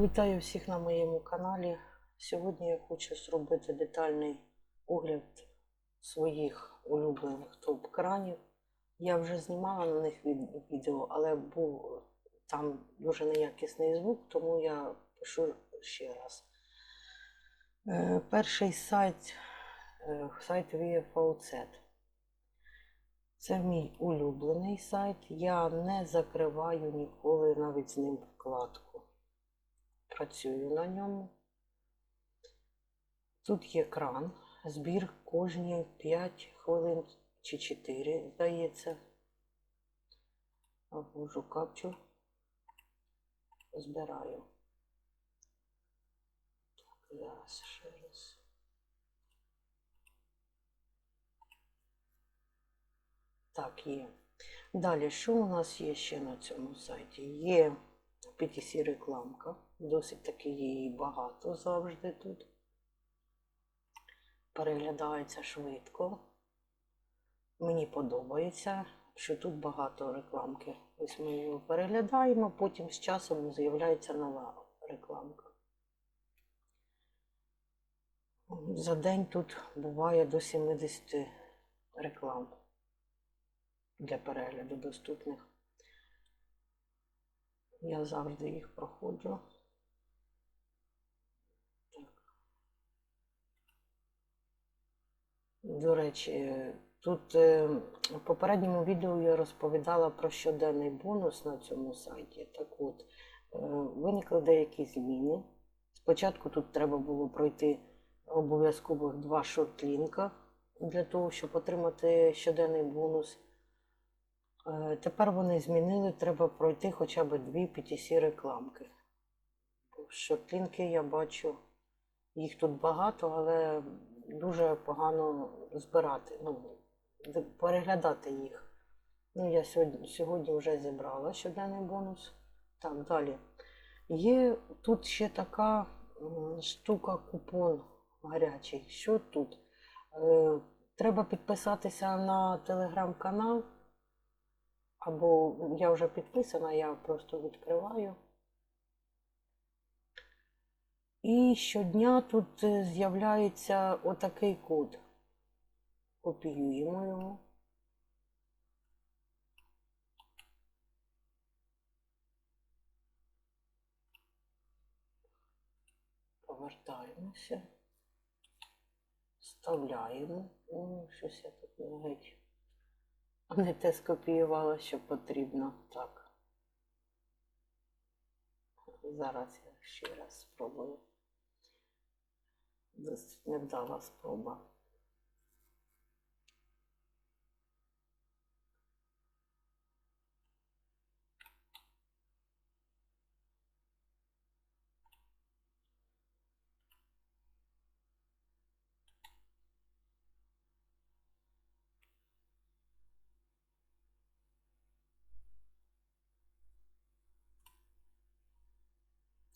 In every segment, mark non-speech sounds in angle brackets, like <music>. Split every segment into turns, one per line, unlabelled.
Вітаю всіх на моєму каналі. Сьогодні я хочу зробити детальний огляд своїх улюблених топ-кранів. Я вже знімала на них відео, але був там дуже неякісний звук, тому я пишу ще раз. Е, Перший сайт, е, сайт VFOZ. Це мій улюблений сайт. Я не закриваю ніколи навіть з ним вкладку. Працюю на ньому. Тут є кран, збір кожні 5 хвилин чи 4, здається. Ввожу капчу, збираю. Так, зараз ще раз. Так, є. Далі, що у нас є ще на цьому сайті? Є PTC рекламка. Досить таки її багато завжди тут. Переглядається швидко. Мені подобається, що тут багато рекламки. Ось ми його переглядаємо, потім з часом з'являється нова рекламка. За день тут буває до 70 реклам для перегляду доступних. Я завжди їх проходжу. До речі, тут е, в попередньому відео я розповідала про щоденний бонус на цьому сайті. Так от, е, виникли деякі зміни. Спочатку тут треба було пройти обов'язково два шортлінка для того, щоб отримати щоденний бонус. Е, Тепер вони змінили, треба пройти хоча б дві PTC рекламки. Шортлінки я бачу, їх тут багато, але дуже погано збирати, ну, переглядати їх. Ну, я сьогодні, сьогодні вже зібрала щоденний бонус. Так, далі. Є тут ще така штука купон гарячий. Що тут? Е, треба підписатися на телеграм-канал. Або я вже підписана, я просто відкриваю. І щодня тут е, з'являється отакий код. Копіюємо його. Повертаємося. Вставляємо. О, щось я тут не геть. Не те скопіювала, що потрібно. Так. Зараз я ще раз спробую. Досить невдала спроба.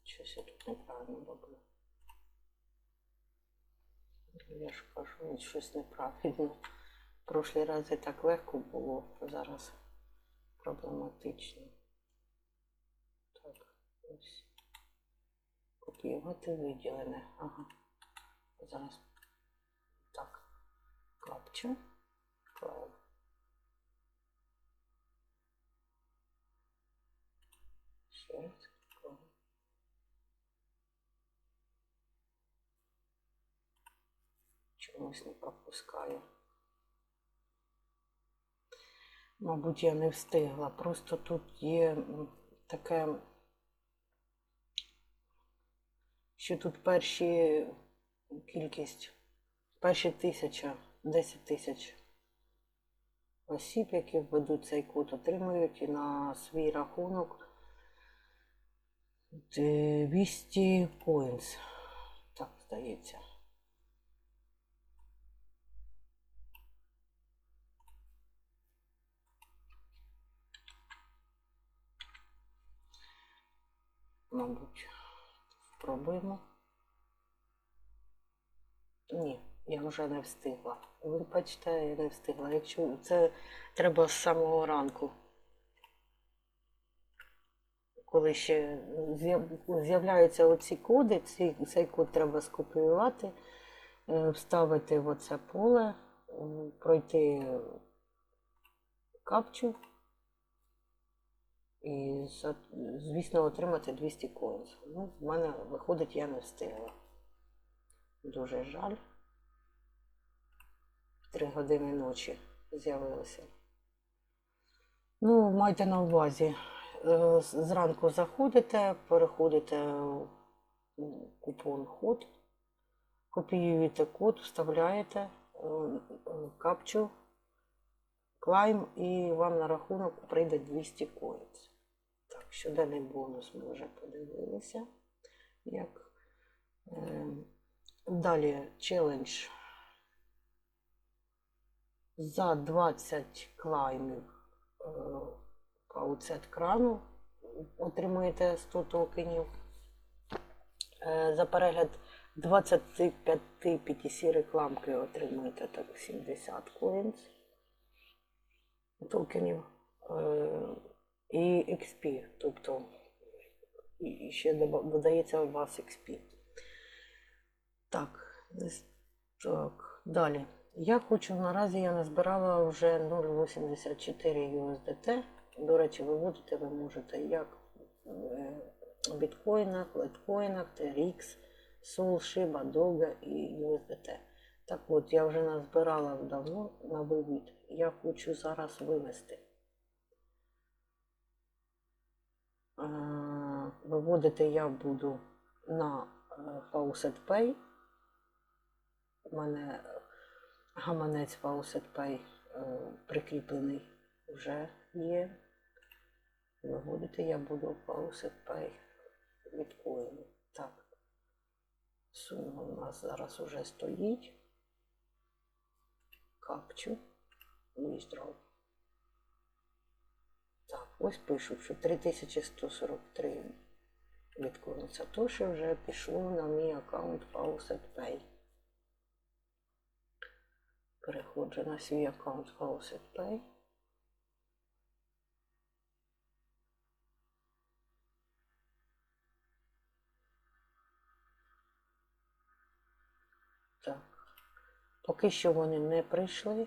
Щось я тут неправильно роблю. Я ж кажу, щось неправильно. Прошлий раз і так легко було, а зараз проблематично. Так, ось. Копіювати виділене. Ага. Зараз. Так. Капча. Клею. Ще раз. Клею. Чомусь не пропускаю. Мабуть, я не встигла. Просто тут є таке, що тут перші кількість, перші тисяча, 10 тисяч осіб, які введуть цей код, отримують і на свій рахунок 200 coins. Так, здається. Мабуть, спробуємо. Ні, я вже не встигла. Ви бачите, я не встигла. Якщо це треба з самого ранку. коли ще з'являються оці коди, ці, цей код треба скопіювати, е, вставити в оце поле, пройти капчу і, звісно, отримати 200 коїнс. Ну, в мене виходить, я не встигла. Дуже жаль. 3 години ночі з'явилося. Ну, майте на увазі. е, Зранку заходите, переходите в купон ход, копіюєте код, вставляєте е, е, капчу, клайм, і вам на рахунок прийде 200 коїнс. Так, щоденний бонус ми вже подивилися. Як. Е, Далі челендж. За 20 клаймів е, крану отримуєте 100 токенів. Е, За перегляд 25 PTC рекламки отримуєте так 70 коїнс токенів. Е, І XP, тобто ще додається у вас XP. Так, так, далі. Я хочу, наразі я назбирала вже 0,84 USDT. До речі, виводити ви можете як в біткоїнах, лайткоїнах, TRX, Sol, Shiba, Doga і USDT. Так от, я вже назбирала давно на вивід. Я хочу зараз вивести. Е, Виводити я буду на е, Faucet Pay. У мене гаманець Faucet Pay е, прикріплений вже є. Виводити я буду Faucet Pay біткоїни. Так. Сума у нас зараз уже стоїть. Капчу. Withdraw. Так, ось пишуть, що 3143 біткоїни Сатоші вже пішло на мій аккаунт Faucet Pay. Переходжу на свій аккаунт Faucet Поки що вони не прийшли.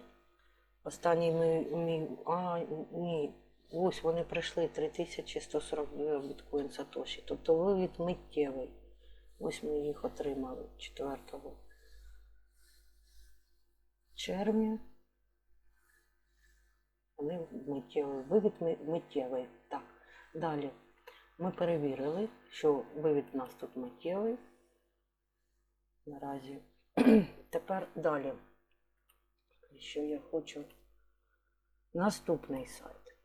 Останній мій, а, ні, ось вони прийшли 3142 біткоін Сатоші. Тобто вивід миттєвий. Ось ми їх отримали 4 червня. Вони миттєвий. Вивід миттєвий. Так, далі. Ми перевірили, що вивід у нас тут миттєвий. Наразі. <clears throat> Тепер далі. Що я хочу? Наступний сайт.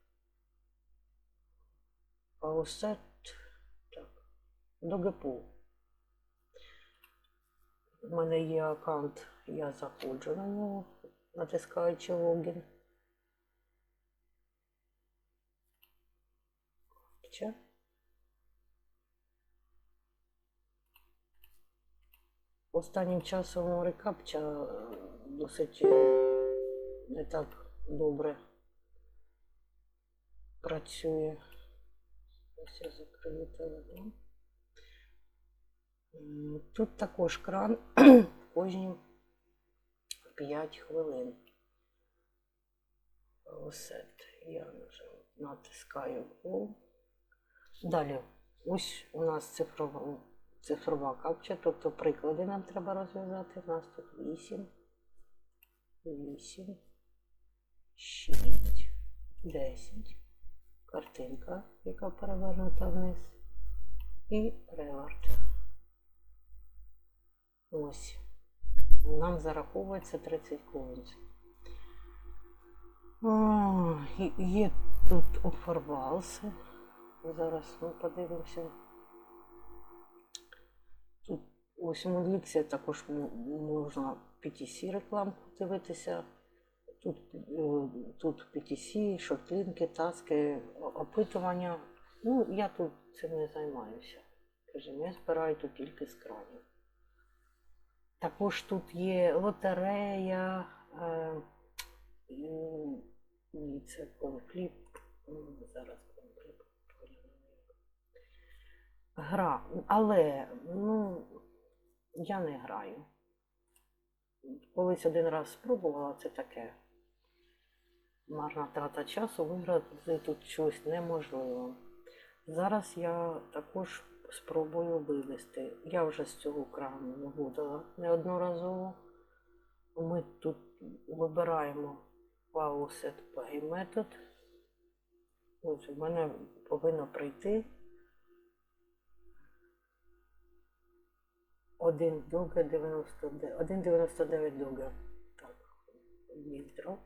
Faucet. Так. Dogpool. У мене є аккаунт, я заходжу на нього, натискаючи логін. Ще. Останнім часом рекапча е, досить е, не так добре працює. Ось я закрию телефон. Тут також кран <clears throat> кожні 5 хвилин. Осет. Я нажав- натискаю. Далі, ось у нас цифрова, цифрова капча, тобто приклади нам треба розв'язати. У нас тут 8, 8, 6, 10. Картинка, яка перевернута вниз. І реверт. Ось. Нам зараховується 30 коїнс. О, і- Є тут офервалси. Зараз ми подивимося. Ось в також можна PTC рекламку дивитися. Тут, е, тут PTC, шортлінки, таски, опитування. Ну, я тут цим не займаюся. Скажімо, я збираю тут тільки з кранів. Також тут є лотерея. Е, це конфліп. М, Зараз конфліп. Гра, але ну, я не граю. Колись один раз спробувала, це таке. Марна трата часу, виграти тут щось неможливо. Зараз я також спробую вивести. Я вже з цього крану виводила неодноразово. Ми тут вибираємо Pause Pay метод. Ось у мене повинно прийти один дуга 99, 1,99 дуга. Так, відро.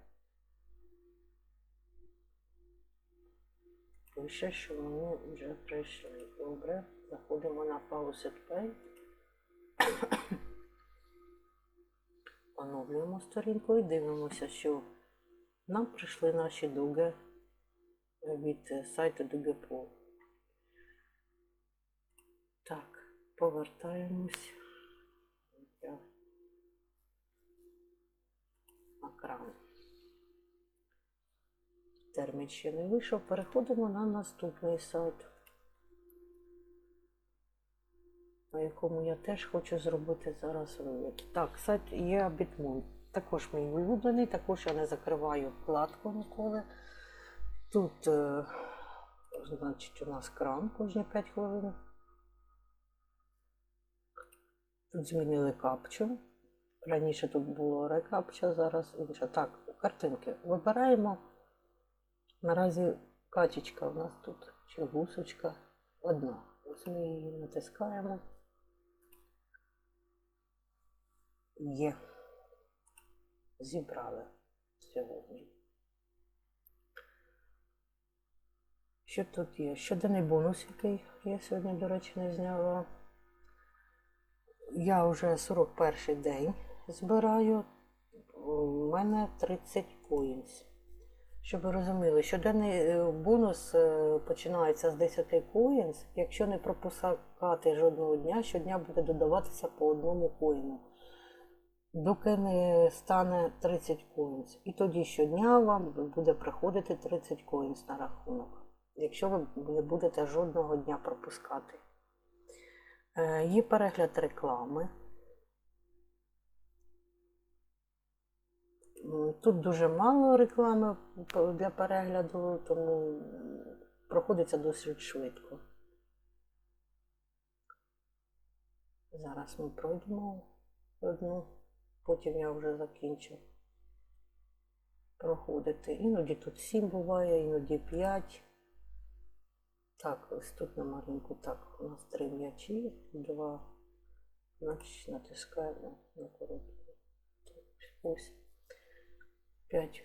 Пише, що вони вже прийшли. Добре, заходимо на Pause Pay. <coughs> Оновлюємо сторінку і дивимося, що нам прийшли наші дуги від сайту Дугепол. Так, повертаємось. Кран. Термін ще не вийшов. Переходимо на наступний сайт, на якому я теж хочу зробити зараз вивід. Так, сайт є Bitmoon. Також мій улюблений, також я не закриваю вкладку ніколи. Тут, е, значить, у нас кран кожні 5 хвилин. Тут змінили капчу. Раніше тут було рекапча, зараз інша. Так, картинки. Вибираємо. Наразі качечка у нас тут, чи гусочка одна. Ось ми її натискаємо. Є. Зібрали сьогодні. Що тут є? Щоденний бонус, який я сьогодні, до речі, не зняла. Я вже 41 день збираю. У мене 30 коїнс. Щоб ви розуміли, щоденний е, бонус е, починається з 10 коїнс. Якщо не пропускати жодного дня, щодня буде додаватися по одному коїну. Доки не стане 30 коїнс. І тоді щодня вам буде приходити 30 коїнс на рахунок. Якщо ви не будете жодного дня пропускати. Е, Є перегляд реклами. Тут дуже мало реклами для перегляду, тому проходиться досить швидко. Зараз ми пройдемо одну, потім я вже закінчу проходити. Іноді тут 7 буває, іноді 5. Так, ось тут на маленьку, так, у нас три м'ячі, два. Значить, натискаємо на коротку. Ось. П'ять.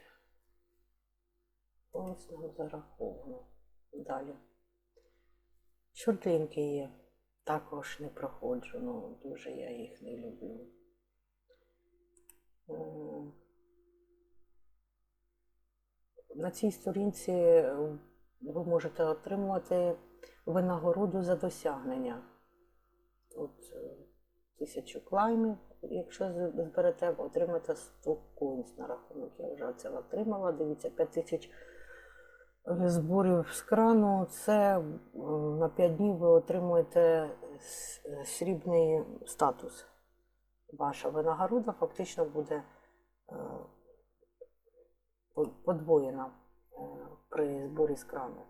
Ось нам зараховано. Далі. Шортинки є. Також не проходжу, ну дуже я їх не люблю. На цій сторінці ви можете отримувати винагороду за досягнення. От е, тисячу клаймів, якщо зберете, отримаєте 100 коїнс на рахунок. Я вже це отримала. Дивіться, 5 тисяч зборів з крану. Це е, на 5 днів ви отримуєте е, срібний статус. Ваша винагорода фактично буде е, подвоєна е, при зборі з крану.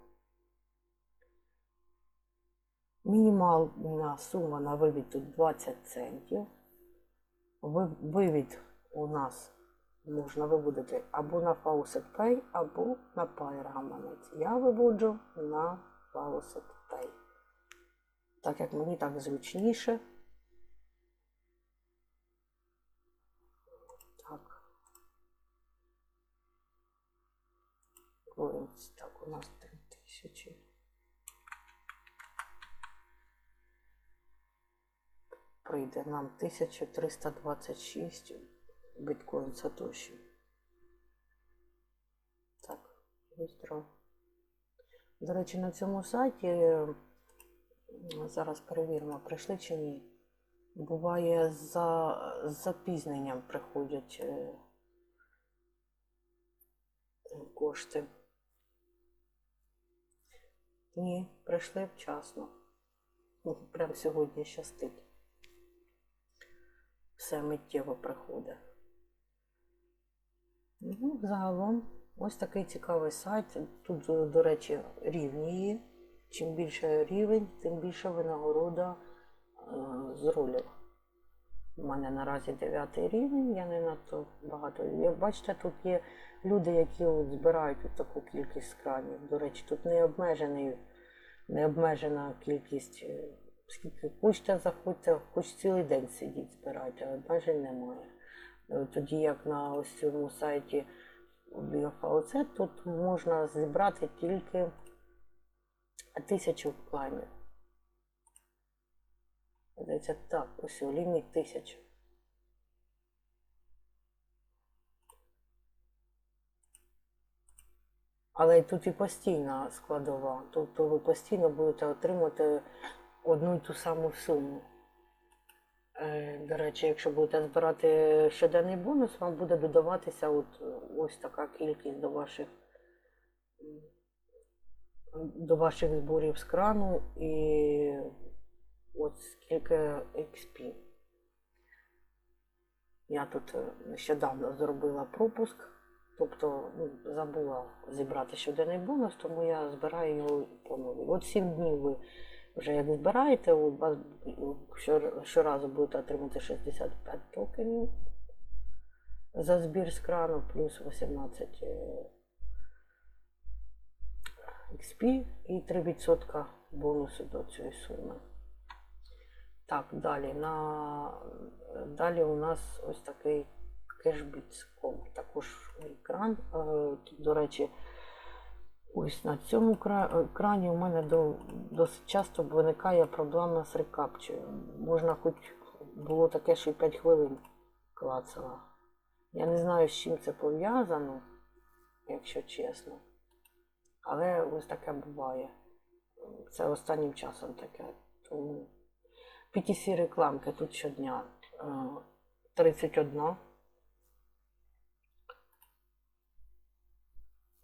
Мінімальна сума на вивід тут 20 центів. Ви- Вивід у нас можна виводити або на Faucet Pay, або на Pair гаманець. Я виводжу на Faucet Pay. Так як мені так зручніше. Так. Ось так, у нас Прийде нам 1326 біткоін Сатоші. Так, быстро. До речі, на цьому сайті зараз перевіримо, прийшли чи ні. Буває за запізненням приходять е, кошти. Ні, прийшли вчасно. Ну, Прям сьогодні щастить. Все миттєво приходить. Ну, загалом, ось такий цікавий сайт. Тут, е, до речі, рівні є. Чим більше рівень, тим більше винагорода е, з ролів. У мене наразі 9 рівень, я не надто багато. Як бачите, тут є люди, які от збирають от таку кількість скранів. До речі, тут не обмежений, не обмежена кількість. Скільки хочете, заходьте, хоч цілий день сидіть, збирайте, обмежень немає. Е, Тоді як на ось цьому сайті BioFauC, тут можна зібрати тільки тисячу кланів. Здається, так, ось у ліміт тисяча. Але тут і постійна складова. Тобто ви постійно будете отримувати одну й ту саму суму. Е, До речі, якщо будете збирати щоденний бонус, вам буде додаватися от, ось така кількість до ваших, до ваших зборів з крану і от скільки XP. Я тут е, нещодавно зробила пропуск, тобто ну, забула зібрати щоденний бонус, тому я збираю його по новій. От 7 днів ви вже як збираєте, у вас щоразу будете отримати 65 токенів за збір з крану, плюс 18 е, XP і 3% бонусу до цієї суми. Так, далі. На... Далі у нас ось такий кешбіт.com. Також екран. Е, До речі, ось на цьому кра- екрані у мене до... досить часто виникає проблема з рекапчею. Можна хоч було таке, що й 5 хвилин клацала. Я не знаю, з чим це пов'язано, якщо чесно. Але ось таке буває. Це останнім часом таке. Тому PTC рекламки тут щодня е, 31.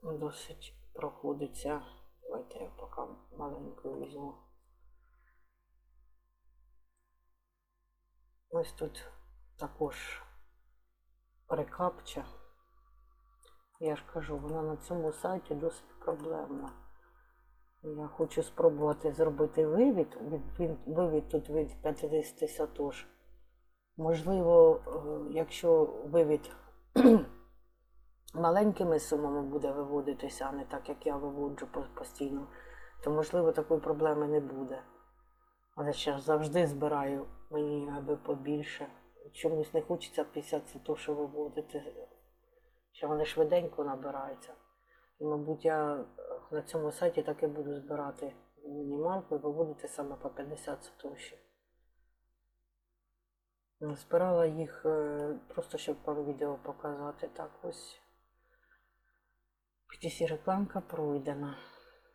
Досить проходиться. Давайте я поки маленьку візьму. Ось тут також рекапча. Я ж кажу, вона на цьому сайті досить проблемна. Я хочу спробувати зробити вивід. Вивід тут від 50 сатош. Можливо, е, якщо вивід маленькими сумами буде виводитися, а не так, як я виводжу постійно, то можливо такої проблеми не буде. Але ще завжди збираю мені аби побільше. Чомусь не хочеться 50 сатошів виводити, що вони швиденько набираються. І, мабуть, я е, на цьому сайті так і буду збирати мінімалку і виводити саме по 50 сатоші. Ну, Збирала їх е, просто, щоб вам відео показати. Так ось. PTC рекламка пройдена.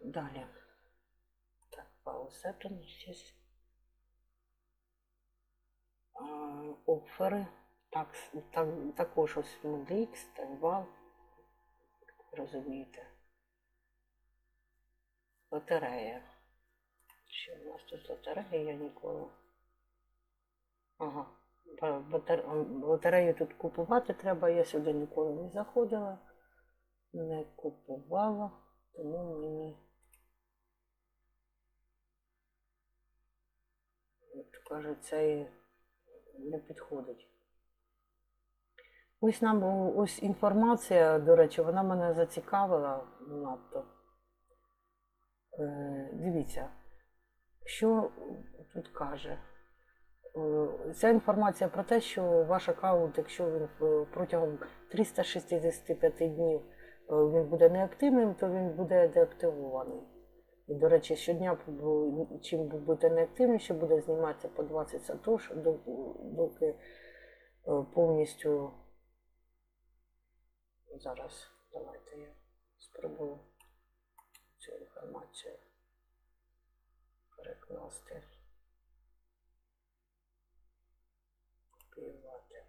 Далі. Так, пауза. А, Офери. Так, так, також ось MDX, Тайвал. Розумієте. Лотерея. Що у нас тут лотерея? Я ніколи. Ага. Лотерею тут купувати треба, я сюди ніколи не заходила, не купувала, тому мені, як кажуть, це не підходить. Ось нам ось інформація, до речі, вона мене зацікавила надто. Е, дивіться, що тут каже. Ця інформація про те, що ваш аккаунт, якщо він е, протягом 365 днів він буде неактивним, то він буде деактивований. І, до речі, щодня чим ви будете неактивніше, буде зніматися по 20 сатош, доки е, повністю. Зараз давайте я спробую цю інформацію перекласти. Копіювати.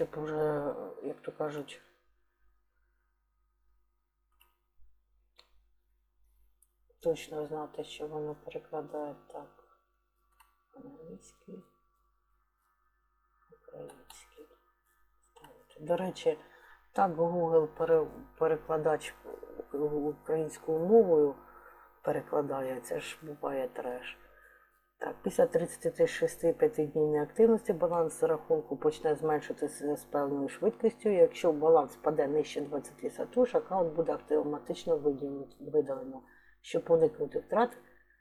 Щоб уже, як то кажуть, точно знати, що воно перекладає так. Англійський, український. До речі, так Google перекладач українською мовою перекладає, це ж буває треш. Так, після 36 днівної активності баланс рахунку почне зменшитися з певною швидкістю. Якщо баланс паде нижче 20 сатуш, аккаунт буде автоматично видалено. Щоб уникнути втрат,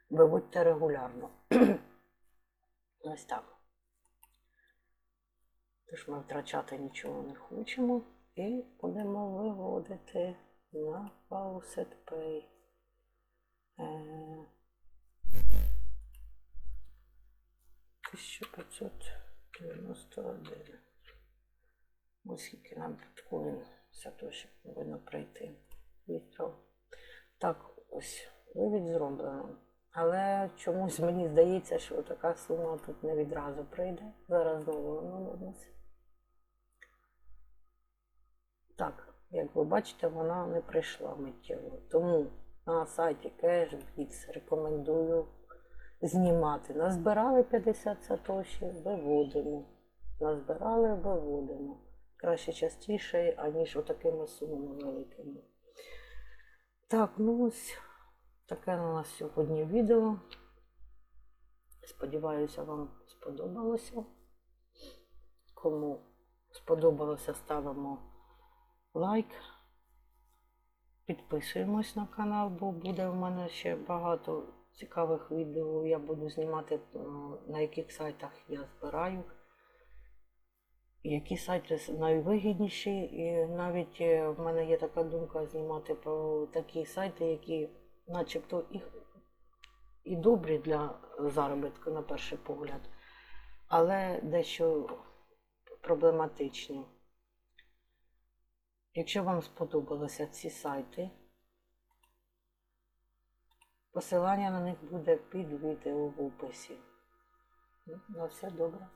виводьте регулярно. <clears throat> Ось так. Тож ми втрачати нічого не хочемо і будемо виводити на Faucet. 1591. Ось скільки нам біткоін Сатоші повинно прийти. Вістров. Так, ось вивід зроблено. Але чомусь мені здається, що така сума тут не відразу прийде. Зараз знову оновимося. Так, як ви бачите, вона не прийшла миттєво. Тому на сайті CashBits рекомендую знімати. Назбирали 50 сатоші, виводимо. Назбирали, виводимо. Краще частіше, аніж отакими сумами великими. Так, ну ось таке у нас сьогодні відео. Сподіваюся, вам сподобалося. Кому сподобалося, ставимо лайк. Підписуємось на канал, бо буде в мене ще багато цікавих відео. Я буду знімати, е, на яких сайтах я збираю, які сайти найвигідніші. І навіть е, в мене є така думка знімати про такі сайти, які начебто і, і добрі для заробітку на перший погляд, але дещо проблематичні. Якщо вам сподобалися ці сайти, посилання на них буде під відео в описі. Ну, все добре.